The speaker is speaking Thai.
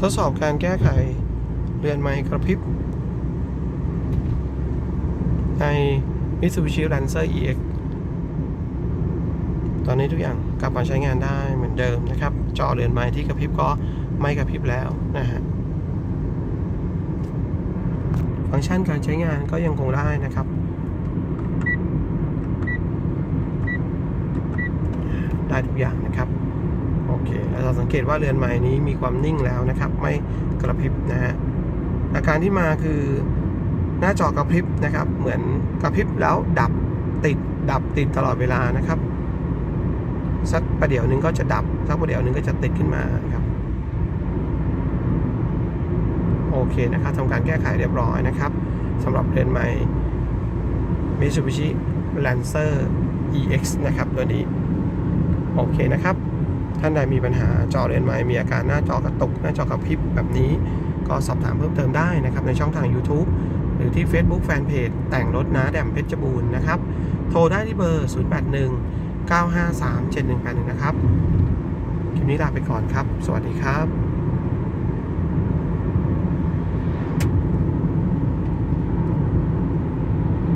ทดสอบการแก้ไขเรือนไม้กระพริบ ใน Mitsubishi Lancer EX ตอนนี้ทุกอย่างกลับมาใช้งานได้เหมือนเดิมนะครับ จอเรือนไม้ที่กระพริบก็ไม่กระพริบแล้วนะฮะ ฟังก์ชันการใช้งานก็ยังคงได้นะครับได้ทุกอย่างนะครับ โอเคเราสังเกตว่าเรือนไม้นี้มีความนิ่งแล้วนะครับ ไม่กระพริบนะฮะอาการที่มาคือหน้าจอกระพริบนะครับ เหมือนกระพริบแล้วดับติดดับติดตลอดเวลานะครับ สักประเดี๋ยวนึงก็จะดับ สักประเดี๋ยวนึงก็จะติดขึ้นมาครับ โอเคนะครับทำการแก้ไขเรียบร้อยนะครับสำหรับเรือนไม้ Mitsubishi Lancer EX นะครับ ตัวนี้ โอเคนะครับ ท่านใดมีปัญหาจอเรียนไม้มีอาการหน้าจอกระตุก หน้าจอกระพริบแบบนี้ ก็สอบถามเพิ่มเติมได้นะครับ ในช่องทาง YouTube หรือที่ Facebook Fanpage แต่งรถน้าแดมเพชรบูรณ์นะครับ โทรได้ที่เบอร์ 081 953 7181 นะครับ คลิปนี้ลาไปก่อนครับ สวัสดีครับ